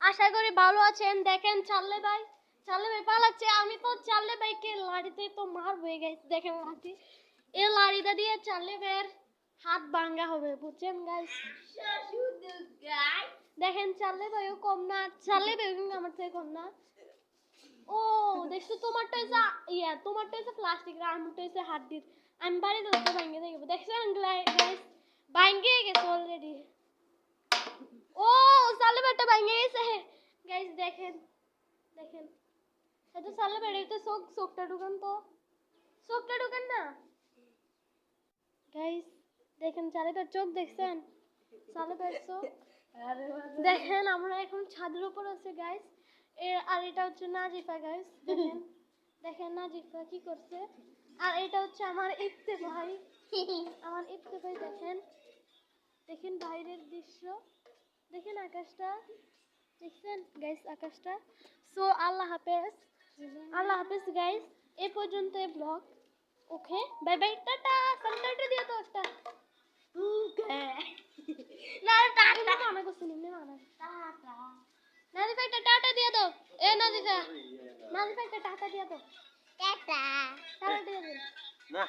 আশা করি ভালো আছেন। দেখেন চাল্লে ভাই। চাল্লে ভাই পালাচ্ছে। আমি তো চাল্লে ভাইকে লাড়িতে তো মার হয়ে দেখেন লাঠি। লাড়িটা দিয়ে চাল্লে ভাইয়ের হাত ভাঙ্গা হবে। বুঝছেন গাইস দেখেন, চাল্লে ভাইও কম না। চাল্লে আমার থেকে কম না। ও, দেখছ, তোমারটা হচ্ছে ইয়া হচ্ছে প্লাস্টিকের আর আমারটা হচ্ছে হাড্ডির আমি বাড়িতে তো ভাঙ্গে দেখব। গাইস ভাঙ্গে গেছে অলরেডি ও সালে বেটা গেছে গাইস দেখেন দেখেন। এটা সালে তো চোখ চোখটা ঢুকান তো। চোখটা ঢুকান না। গাইস দেখেন সালে বেটার চোখ দেখছেন? সালে বেটার চোখ। দেখেন আমরা এখন ছাদের উপর আছে গাইস আর এটা হচ্ছে নাজিফা গাইস দেখেন দেখেন নাজিফা কি করছে। আর এটা হচ্ছে আমার ইফতে ভাই। আমার ইফতে ভাই দেখেন। দেখেন বাইরের দৃশ্য। দেখেন আকাশটা। দেখছেন গাইস আকাশটা? সো আল্লাহ হাফেজ। আল্লাহ হাফেজ গাইস এ পর্যন্ত এই ব্লগ ওকে বাই বাই টাটা। সানটাটা দিয়ে তো একটা। না টাটা। মানা করছি নিম্নে মানা নাদিফা একটা টাটা দিয়ে দাও। এ নাদিফা নাদিফা একটা টাটা দিয়ে দাও। টাটা। টাটা দিয়ে না।